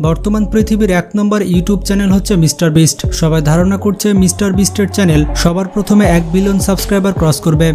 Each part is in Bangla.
বর্তমান পৃথিবীর এক নম্বর ইউটিউব চ্যানেল হচ্ছে মিস্টার বিস্ট। সবাই ধারণা করছে মিস্টার বিস্টের চ্যানেল সবার প্রথমে এক বিলিয়ন সাবস্ক্রাইবার ক্রস করবে।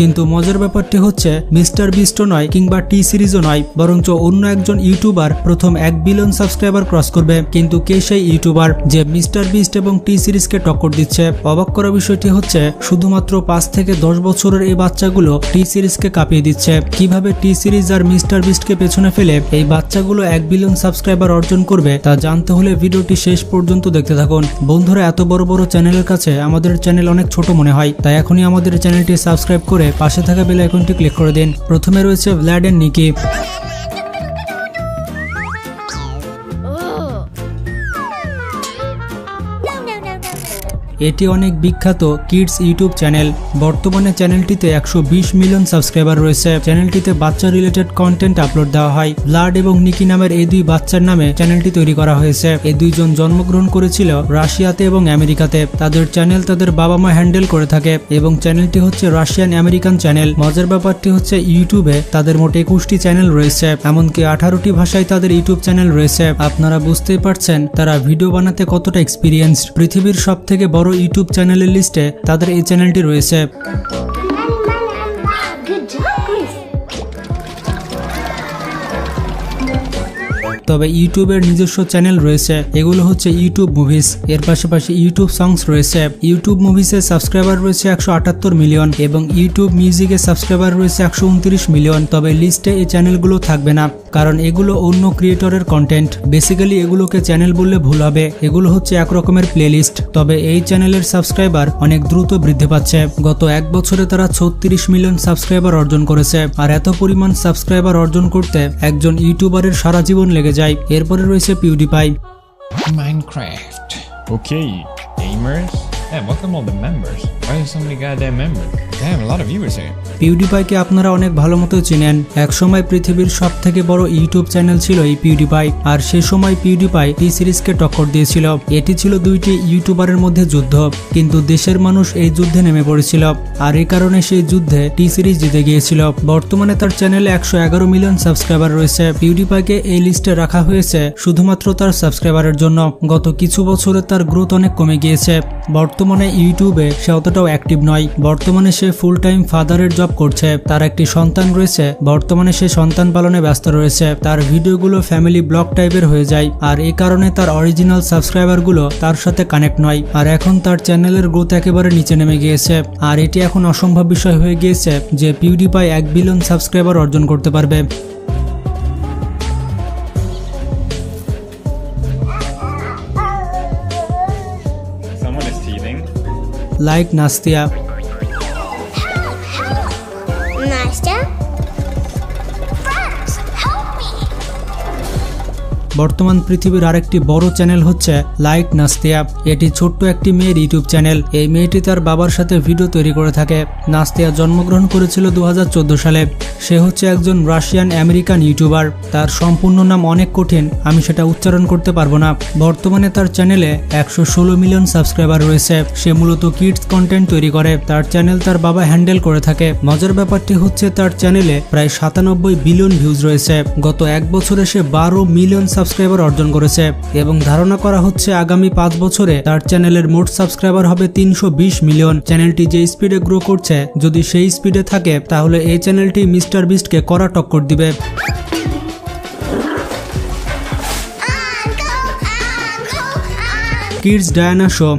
কিন্তু মজার ব্যাপারটি হচ্ছে, মিস্টার বিস্টও নয় কিংবা টি সিরিজও নয়, বরঞ্চ অন্য একজন ইউটিউবার প্রথম এক বিলিয়ন সাবস্ক্রাইবার ক্রস করবে। কিন্তু কে সেই ইউটিউবার যে মিস্টার বিস্ট এবং টি সিরিজকে টক্কর দিচ্ছে? অবাক করা বিষয়টি হচ্ছে, শুধুমাত্র পাঁচ থেকে দশ বছরের এই বাচ্চাগুলো টি সিরিজকে কাঁপিয়ে দিচ্ছে। কীভাবে টি সিরিজ আর মিস্টার বিস্টকে পেছনে ফেলে এই বাচ্চাগুলো এক বিলিয়ন সাবস্ক্রাইবার অর্জন করবে, তা জানতে হলে ভিডিওটি শেষ পর্যন্ত দেখতে থাকুন। বন্ধুরা, এত বড় বড় চ্যানেলের কাছে আমাদের চ্যানেল অনেক ছোট মনে হয়, তাই এখনই আমাদের চ্যানেলটি সাবস্ক্রাইব করে পাশে থাকা বেল আইকনটি ক্লিক করে দিন। প্রথমে রয়েছে ভ্ল্যাড এন্ড নিকি এটি অনেক বিখ্যাত কিডস ইউটিউব চ্যানেল। বর্তমানে চ্যানেলটিতে একশো বিশ মিলিয়ন সাবস্ক্রাইবার রয়েছে। চ্যানেলটিতে বাচ্চা রিলেটেড কন্টেন্ট আপলোড দেওয়া হয়। ব্লাড এবং নিকি নামের এই দুই বাচ্চার নামে চ্যানেলটি তৈরি করা হয়েছে। এই দুইজন জন্মগ্রহণ করেছিল রাশিয়াতে এবং আমেরিকাতে। তাদের চ্যানেল তাদের বাবা মা হ্যান্ডেল করে থাকে এবং চ্যানেলটি হচ্ছে রাশিয়ান আমেরিকান চ্যানেল। মজার ব্যাপারটি হচ্ছে ইউটিউবে তাদের মোট একুশটি চ্যানেল রয়েছে, এমনকি আঠারোটি ভাষায় তাদের ইউটিউব চ্যানেল রয়েছে। আপনারা বুঝতেই পারছেন তারা ভিডিও বানাতে কতটা এক্সপিরিয়েন্স পৃথিবীর সব থেকে বড় ইউটিউব চ্যানেলের লিস্টে তাদের এই চ্যানেলটি রয়েছে। তবে ইউটিউবের নিজস্ব চ্যানেল রয়েছে। এগুলো হচ্ছে ইউটিউব মুভিজ এর পাশাপাশি ইউটিউব সংস রয়েছে। ইউটিউব মুভিজের সাবস্ক্রাইবার রয়েছে একশো আটাত্তর মিলিয়ন এবং ইউটিউব মিউজিকের সাবস্ক্রাইবার রয়েছে একশো উনত্রিশ মিলিয়ন। তবে লিস্টে এই চ্যানেলগুলো থাকবে না, কারণ এগুলো অন্য ক্রিয়েটরের কন্টেন্ট বেসিক্যালি এগুলোকে চ্যানেল বললে ভুল হবে। এগুলো হচ্ছে এক রকমের প্লেলিস্ট। তবে এই চ্যানেলের সাবস্ক্রাইবার অনেক দ্রুত বৃদ্ধি পাচ্ছে। গত এক বছরে তারা ছত্রিশ মিলিয়ন সাবস্ক্রাইবার অর্জন করেছে। আর এত পরিমাণ সাবস্ক্রাইবার অর্জন করতে একজন ইউটিউবারের সারা জীবন লেগে যায়। এরপরে রয়েছে PewDiePie Minecraft. Okay, gamers. Damn, welcome all the members. Why are so many goddamn members? পিউডিপাইকে আপনারা অনেক ভালো মতো চিনেন। একসময় পৃথিবীর সব থেকে বড় ইউটিউব চ্যানেল ছিল এই পিউডিপাই আর সে সময় পিউডিপাই টি সিরিজকে টক্কর দিয়েছিল। এটি ছিল দুইটি ইউটিউবারের মধ্যে যুদ্ধ, কিন্তু দেশের মানুষ এই যুদ্ধে নেমে পড়েছিল, আর এই কারণে সেই যুদ্ধে টি সিরিজ জিতে গিয়েছিল। বর্তমানে তার চ্যানেলে একশো এগারো মিলিয়ন সাবস্ক্রাইবার রয়েছে। পিউডিপাইকে এই লিস্টে রাখা হয়েছে শুধুমাত্র তার সাবস্ক্রাইবারের জন্য। গত কিছু বছরে তার গ্রোথ অনেক কমে গিয়েছে। বর্তমানে ইউটিউবে সে অতটাও অ্যাক্টিভ নয়। বর্তমানে সে ফুল টাইম ফাদারের জব করছে তার একটি সন্তান রয়েছে বর্তমানে সে সন্তান পালনে ব্যস্ত রয়েছে তার ভিডিওগুলো ফ্যামিলি ব্লগ টাইপের হয়ে যায় আর এই কারণে তার অরিজিনাল সাবস্ক্রাইবারগুলো তার সাথে কানেক্ট নয় আর এখন তার চ্যানেলের গ্রোথ একেবারে নিচে নেমে গিয়েছে আর এটি এখন অসম্ভব বিষয় হয়ে গিয়েছে যে পিউডিপাই এক বিলিয়ন সাবস্ক্রাইবার অর্জন করতে পারবে Someone is teething. Like Nastya বর্তমান পৃথিবীর আরেকটি বড় চ্যানেল হচ্ছে লাইট নাস্তিয়া এটি ছোট্ট একটি মেয়ের ইউটিউব চ্যানেল। এই মেয়েটি তার বাবার সাথে ভিডিও তৈরি করে থাকে। নাস্তিয়া জন্মগ্রহণ করেছিল দুহাজার চোদ্দ সালে। সে হচ্ছে একজন রাশিয়ান আমেরিকান ইউটিউবার। তার সম্পূর্ণ নাম অনেক কঠিন। আমি সেটা উচ্চারণ করতে পারব না। বর্তমানে তার চ্যানেলে একশো ষোলো মিলিয়ন সাবস্ক্রাইবার রয়েছে। সে মূলত কিডস কন্টেন্ট তৈরি করে। তার চ্যানেল তার বাবা হ্যান্ডেল করে থাকে। মজার ব্যাপারটি হচ্ছে তার চ্যানেলে প্রায় সাতানব্বই বিলিয়ন ভিউজ রয়েছে। গত এক বছরে সে বারো মিলিয়ন সাবস্ক্রাইবার অর্জন করেছে এবং ধারণা করা হচ্ছে আগামী পাঁচ বছরে তার চ্যানেলের মোট সাবস্ক্রাইবার হবে তিনশো বিশ মিলিয়ন। চ্যানেলটি যে স্পিডে গ্রো করছে যদি সেই স্পিডে থাকে তাহলে এই চ্যানেলটি মিস্টার বিস্টকে করা টক্কর দিবে. কিডস ডায়ানা শো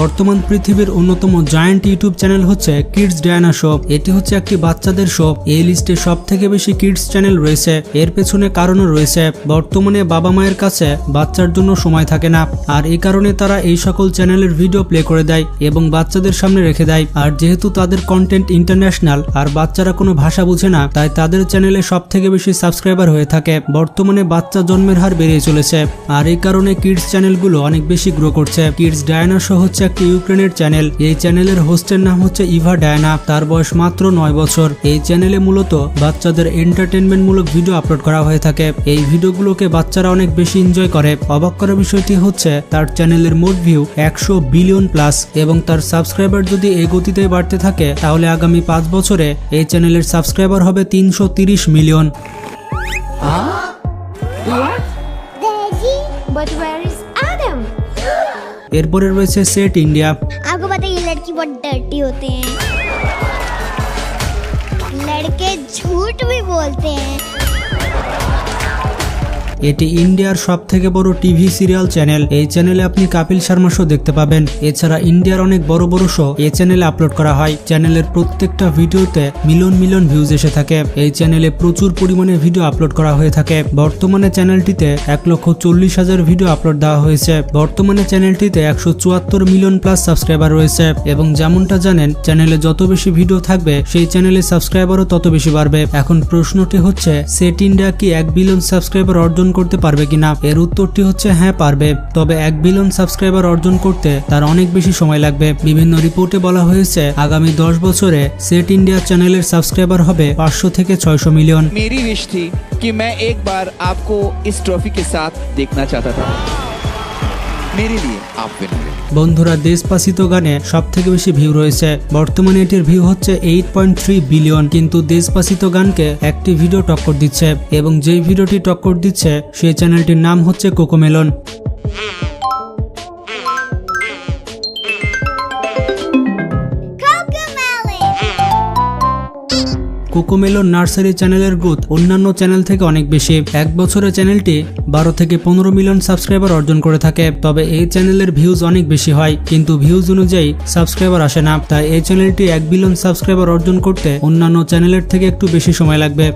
বর্তমান পৃথিবীর অন্যতম জায়ান্ট ইউটিউব চ্যানেল হচ্ছে কিডস ডায়ানা শো। এটি হচ্ছে একটি বাচ্চাদের শো। এই লিস্টে সব থেকে বেশি কিডস চ্যানেল রয়েছে। এর পেছনে কারণও রয়েছে। বর্তমানে বাবা মায়ের কাছে বাচ্চার জন্য সময় থাকে না। আর এই কারণে তারা এই সকল চ্যানেলের ভিডিও প্লে করে দেয় এবং বাচ্চাদের সামনে রেখে দেয়। আর যেহেতু তাদের কন্টেন্ট ইন্টারন্যাশনাল আর বাচ্চারা কোনো ভাষা বুঝে না, তাই তাদের চ্যানেলে সব থেকে বেশি সাবস্ক্রাইবার হয়ে থাকে। বর্তমানে বাচ্চা জন্মের হার বেড়ে চলেছে। আর এই কারণে কিডস চ্যানেলগুলো অনেক বেশি গ্রো করছে। কিডস ডায়ানা শো হচ্ছে একটি ইউক্রেনের চ্যানেল। এই চ্যানেলের হোস্টের নাম হচ্ছে ইভা ডায়না। তার বয়স মাত্র নয় বছর। এই চ্যানেলে মূলত বাচ্চাদের এন্টারটেনমেন্টমূলক ভিডিও আপলোড করা হয়ে থাকে। এই ভিডিওগুলোকে বাচ্চারা অনেক বেশি এনজয় করে। অবাক করার বিষয়টি হচ্ছে তার চ্যানেলের মোট ভিউ একশো বিলিয়ন প্লাস এবং তার সাবস্ক্রাইবার যদি এই গতিতে বাড়তে থাকে তাহলে আগামী পাঁচ বছরে এই চ্যানেলের সাবস্ক্রাইবার হবে তিনশো মিলিয়ন। Daddy, but where? এরপরে রয়েছে সেট ইন্ডিয়া आपको पता है ये लड़की बहुत डर्टी होते हैं लड़के झूठ भी बोलते हैं এটি ইন্ডিয়ার সব থেকে বড় টিভি সিরিয়াল চ্যানেল। এই চ্যানেলে আপনি কাপিল শর্মা শো দেখতে পাবেন। এছাড়া ইন্ডিয়ার অনেক বড় বড় শো এই চ্যানেলে আপলোড করা হয়। চ্যানেলের প্রত্যেকটা ভিডিওতে মিলন মিলন ভিউজ এসে থাকে। এই চ্যানেলে প্রচুর পরিমাণে ভিডিও আপলোড করা হয়ে থাকে। বর্তমানে চ্যানেলটিতে এক লক্ষ চল্লিশ হাজার ভিডিও আপলোড দেওয়া হয়েছে। বর্তমানে চ্যানেলটিতে একশো চুয়াত্তর মিলিয়ন প্লাস সাবস্ক্রাইবার রয়েছে এবং যেমনটা জানেন, চ্যানেলে যত বেশি ভিডিও থাকবে, সেই চ্যানেলে সাবস্ক্রাইবারও তত বেশি বাড়বে। এখন প্রশ্নটি হচ্ছে, সেট ইন্ডিয়া কি এক বিলিয়ন সাবস্ক্রাইবার অর্জন করতে পারবে কিনা এর উত্তরটি হচ্ছে হ্যাঁ পারবে তবে এক বিলিয়ন সাবস্ক্রাইবার অর্জন করতে তার অনেক বেশি সময় লাগবে বিভিন্ন রিপোর্টে বলা হয়েছে আগামী দশ বছরে সেট ইন্ডিয়া চ্যানেলের সাবস্ক্রাইবার হবে পাঁচশো থেকে ছয়শো মিলিয়ন मेरी विश थी कि मैं एक बार आपको इस ट्रॉफी के साथ देखना चाहता था বন্ধুরা দেশপাসিত গানে সব থেকে বেশি ভিউ রয়েছে। বর্তমানে এটির ভিউ হচ্ছে এইট পয়েন্ট থ্রি বিলিয়ন কিন্তু দেশপাসিত গানকে একটি ভিডিও টক্কর দিচ্ছে। এবং যেই ভিডিওটি টক্কর দিচ্ছে, সেই চ্যানেলটির নাম হচ্ছে কোকোমেলন কোকোমেলন নার্সারি চ্যানেলের গ্রোথ অন্যান্য চ্যানেল থেকে অনেক বেশি। এক বছরে চ্যানেলটি বারো থেকে পনেরো মিলিয়ন সাবস্ক্রাইবার অর্জন করে থাকে, তবে এই চ্যানেলের ভিউজ অনেক বেশি হয়, কিন্তু ভিউজ অনুযায়ী সাবস্ক্রাইবার আসে না। তাই এই চ্যানেলটি এক বিলিয়ন সাবস্ক্রাইবার অর্জন করতে অন্যান্য চ্যানেলের থেকে একটু বেশি সময় লাগবে।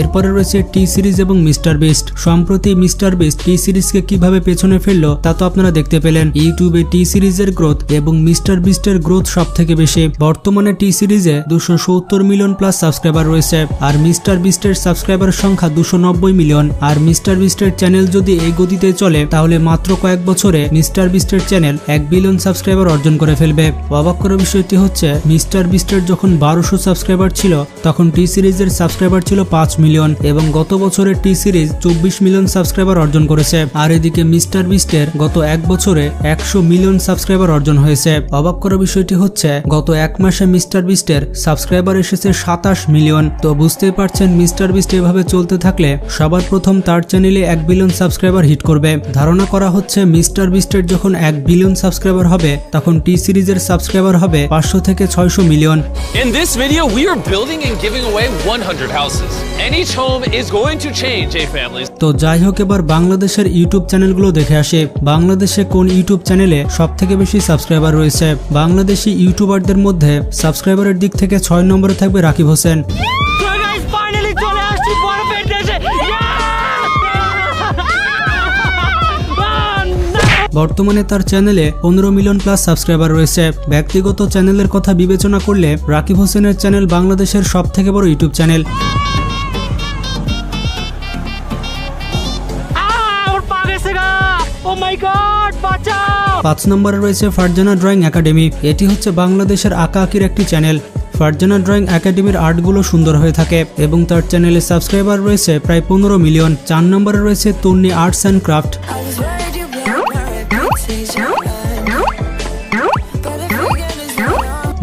এরপরে রয়েছে টি সিরিজ এবং মিস্টার বেস্ট। সম্প্রতি মিস্টার বেস্ট টি সিরিজকে কীভাবে পেছনে ফেলল, তা তো আপনারা দেখতে পেলেন। ইউটিউবে টি সিরিজের গ্রোথ এবং মিস্টার বিস্টের গ্রোথ সব থেকে বেশি। বর্তমানে টি সিরিজে দুশো সত্তর মিলিয়ন প্লাস সাবস্ক্রাইবার রয়েছে, আর মিস্টার বিস্টের সাবস্ক্রাইবার সংখ্যা দুশো নব্বই মিলিয়ন। আর মিস্টার বিস্টের চ্যানেল যদি এই গতিতে চলে, তাহলে মাত্র কয়েক বছরে মিস্টার বিস্টের চ্যানেল এক বিলিয়ন সাবস্ক্রাইবার অর্জন করে ফেলবে। অবাক করার বিষয়টি হচ্ছে, মিস্টার বিস্টের যখন বারোশো সাবস্ক্রাইবার ছিল, তখন টি সিরিজের সাবস্ক্রাইবার ছিল পাঁচ মিলিয়ন এবং গত বছরের টি সিরিজ চব্বিশ মিলিয়ন সাবস্ক্রাইবার অর্জন করেছে। আর এদিকে মিস্টার বিস্টের গত এক বছরে একশো মিলিয়ন সাবস্ক্রাইবার অর্জন হয়েছে। অবাক করার বিষয়টি হচ্ছে গত এক মাসে মিস্টার বিস্টের সাবস্ক্রাইবার এসেছে সাতাশ মিলিয়ন। তো বুঝতেই পারছেন মিস্টার বিস্ট এভাবে চলতে থাকলে সবার প্রথম তার চ্যানেলে এক বিলিয়ন সাবস্ক্রাইবার হিট করবে। ধারণা করা হচ্ছে মিস্টার বিস্টের যখন এক বিলিয়ন সাবস্ক্রাইবার হবে তখন টি সিরিজের সাবস্ক্রাইবার হবে পাঁচশো থেকে ছয়শো million. In this video, we are building and giving away 100 houses. And each home is going to change, A families. তো যাই হোক এবার বাংলাদেশের ইউটিউব চ্যানেলগুলো দেখে আসে। বাংলাদেশে কোন ইউটিউব চ্যানেলে সব থেকে বেশি সাবস্ক্রাইবার রয়েছে? বাংলাদেশি ইউটিউবারদের মধ্যে সাবস্ক্রাইবারের দিক থেকে ছয় নম্বরে থাকবে রাকিব হোসেন। বর্তমানে তার চ্যানেলে পনেরো মিলিয়ন প্লাস সাবস্ক্রাইবার রয়েছে। ব্যক্তিগত চ্যানেলের কথা বিবেচনা করলে রাকিব হোসেনের চ্যানেল বাংলাদেশের সব থেকে বড় ইউটিউব চ্যানেল। মাই গড বাঁচাও। পাঁচ নম্বরে রয়েছে ফারজানা ড্রয়িং একাডেমি। এটি হচ্ছে বাংলাদেশের আঁকা আঁকির একটি চ্যানেল। ফারজানা ড্রয়িং একাডেমির আর্টগুলো সুন্দর হয়ে থাকে এবং তার চ্যানেলে সাবস্ক্রাইবার রয়েছে প্রায় পনেরো মিলিয়ন। চার নম্বরে রয়েছে তন্নি আর্টস অ্যান্ড ক্রাফট।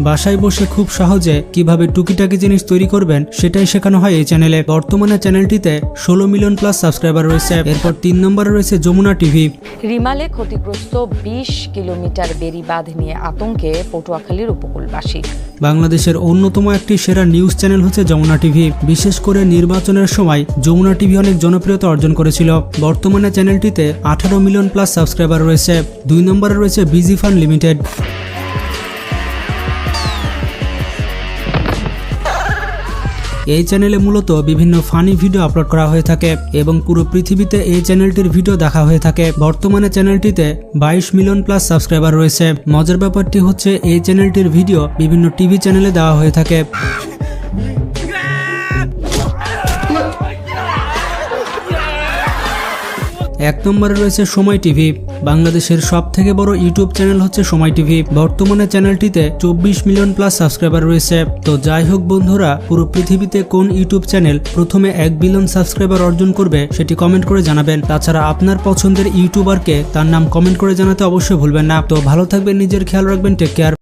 বাসায় বসে খুব সহজে কীভাবে টুকিটাকি জিনিস তৈরি করবেন সেটাই শেখানো হয় এই চ্যানেলে। বর্তমানে চ্যানেলটিতে ষোলো মিলিয়ন প্লাস সাবস্ক্রাইবার রয়েছে। এরপর তিন নম্বরে রয়েছে যমুনা টিভি। রিমালে ক্ষতিগ্রস্ত বিশ কিলোমিটার বেরি বাঁধ নিয়ে আতঙ্কে পটুয়াখালীর উপকূলবাসী। বাংলাদেশের অন্যতম একটি সেরা নিউজ চ্যানেল হচ্ছে যমুনা টিভি। বিশেষ করে নির্বাচনের সময় যমুনা টিভি অনেক জনপ্রিয়তা অর্জন করেছিল। বর্তমানে চ্যানেলটিতে আঠারো মিলিয়ন প্লাস সাবস্ক্রাইবার রয়েছে। দুই নম্বরে রয়েছে বিজি ফান লিমিটেড। এই চ্যানেলে মূলত বিভিন্ন ফানি ভিডিও আপলোড করা হয়ে থাকে এবং পুরো পৃথিবীতে এই চ্যানেলটির ভিডিও দেখা হয়ে থাকে। বর্তমানে চ্যানেলটিতে বাইশ মিলিয়ন প্লাস সাবস্ক্রাইবার রয়েছে। মজার ব্যাপারটি হচ্ছে, এই চ্যানেলটির ভিডিও বিভিন্ন টিভি চ্যানেলে দেওয়া হয়ে থাকে। এক নম্বরে রয়েছে সময় টিভি। বাংলাদেশের সব থেকে বড় ইউটিউব চ্যানেল হচ্ছে সময় টিভি। বর্তমানে চ্যানেলটিতে চব্বিশ মিলিয়ন প্লাস সাবস্ক্রাইবার রয়েছে। তো যাই হোক বন্ধুরা, পুরো পৃথিবীতে কোন ইউটিউব চ্যানেল প্রথমে এক বিলিয়ন সাবস্ক্রাইবার অর্জন করবে সেটি কমেন্ট করে জানাবেন। তাছাড়া আপনার পছন্দের ইউটিউবারকে তার নাম কমেন্ট করে জানাতে অবশ্যই ভুলবেন না। তো ভালো থাকবেন, নিজের খেয়াল রাখবেন টেক কেয়ার